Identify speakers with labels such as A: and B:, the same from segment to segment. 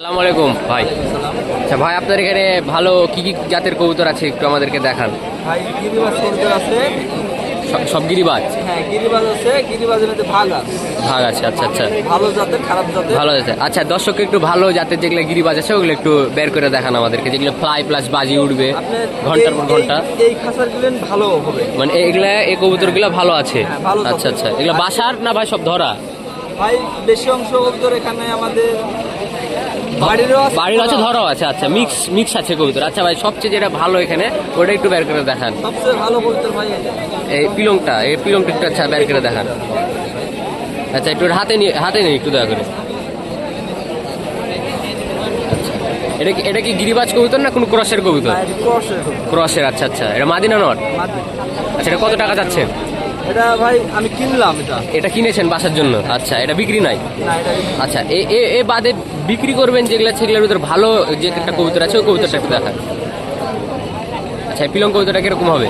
A: আসসালামু আলাইকুম। ভাই আচ্ছা ভাই আপনার এখানে ভালো কি কি জাতের কবুতর আছে একটু আমাদেরকে দেখান।
B: ভাই গিরিবাজ কবুতর আছে।
A: সব- গিরিবাজ?
B: হ্যাঁ গিরিবাজ আছে। গিরিবাজের মধ্যে ভাগ আছে।
A: ভাগ আছে আচ্ছা আচ্ছা।
B: ভালো জাতের খারাপ জাতের।
A: ভালো আছে আচ্ছা দর্শককে একটু ভালো জাতের যেগুলো গিরিবাজ আছে ওগুলো একটু বের করে দেখান আমাদেরকে। যেগুলো ফ্লাই প্লাস বাজি উঠবে ঘণ্টার পর ঘণ্টা।
B: এই- এই খাসার গুলেন ভালো হবে।
A: মানে এগুলা এই কবুতরগুলো ভালো আছে?
B: হ্যাঁ, জাতের।
A: আচ্ছা আচ্ছা। এগুলো বাসার না ভাই সব ধরা?
B: ভাই বেশি অংশ কবুতর এখানে আমাদের বাড়িরও
A: বাড়ির আছে ধরাও আছে আচ্ছা মিক্স মিক্স আছে কবুতর। আচ্ছা ভাই সবচেয়ে যেটা ভালো এখানে ওটা একটু বের করে দেখান।
B: সবচেয়ে ভালো কবুতর ভাই
A: এই পিলংটা এই পিলংটা একটু আচ্ছা বের করে দেখান। আচ্ছা একটু হাতে নিয়ে হাতে নিয়ে একটু দয়া করে। আচ্ছা এটা কি এটা কি গিরিবাজ কবুতর না কোনো ক্রসের কবুতর?
B: ক্রসের
A: আচ্ছা আচ্ছা এটা মাদিনা নট আচ্ছা এটা কত টাকা যাচ্ছে?
B: এটা ভাই আমি কিনলাম এটা।
A: এটা কিনেছেন বাসার জন্য? আচ্ছা এটা বিক্রি নাই? আচ্ছা এ এ এ বাদে বিক্রি করবেন যেগুলো সেগুলোর ভিতরে ভালো যে একটা কবুতর আছে ওই কবুতরটা একটু দেখান। আচ্ছা পিলং কবুতরটা কীরকম হবে?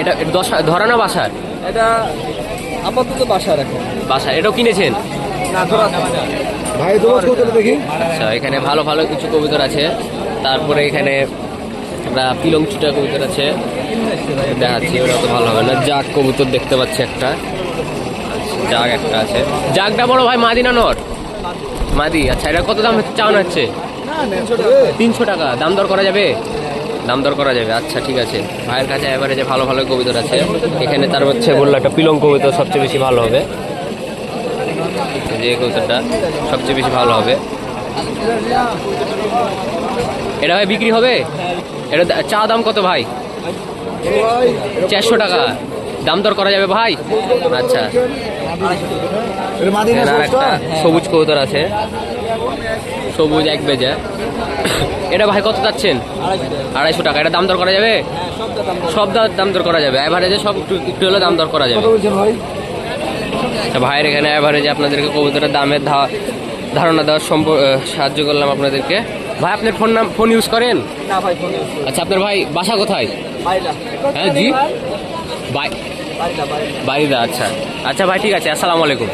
A: এটা দশ ধরা না বাসার
B: এটা আপাতত বাসা রাখে
A: বাসা এটাও কিনেছেন?
C: ভাই দেখি।
A: আচ্ছা এখানে ভালো ভালো কিছু কবুতর আছে। তারপরে এখানে আমরা পিলং চুটা কবুতর আছে। দেখাচ্ছি, ওটা তো ভালো হবে না। জাগ কবুতর দেখতে পাচ্ছি একটা। জাগ একটা আছে। জাগটা বড় ভাই, মাদি না নট মাদি আচ্ছা এটা কত দাম চাওয়ানো হচ্ছে? তিনশো টাকা। দাম দর করা যাবে? দাম দর করা যাবে। আচ্ছা ঠিক আছে। ভাইয়ের কাছে এবারে যে ভালো ভালো কবিতর আছে, এখানে তার হচ্ছে বলল একটা পিলং কবিতর সবচেয়ে বেশি ভালো হবে। যে কবিতরটা সবচেয়ে বেশি ভালো হবে। এটা ভাই বিক্রি হবে? এটা চা দাম কত ভাই? চারশো টাকা। দাম দর করা যাবে ভাই? আচ্ছা। আর একটা সবুজ কবুতর আছে। সবুজ এক বেজে। এটা ভাই কত যাচ্ছেন আড়াইশো টাকা। এটা দাম দর করা যাবে?
B: সব দাম
A: দাম দর করা যাবে। অ্যাভারেজে সব একটু হলে দাম দর করা যাবে। আচ্ছা, ভাইয়ের এখানে অ্যাভারেজে আপনাদেরকে কবুতরের দামের ধা- ধারণা দেওয়ার সাহায্য করলাম আপনাদেরকে। ভাই আপনার ফোন নাম ফোন ইউজ করেন?
B: না ভাই ফোন
A: আচ্ছা আপনার ভাই বাসা কোথায়? হ্যাঁ জি? বাড়িদা আচ্ছা। আচ্ছা ভাই ঠিক আছে আসসালামু আলাইকুম।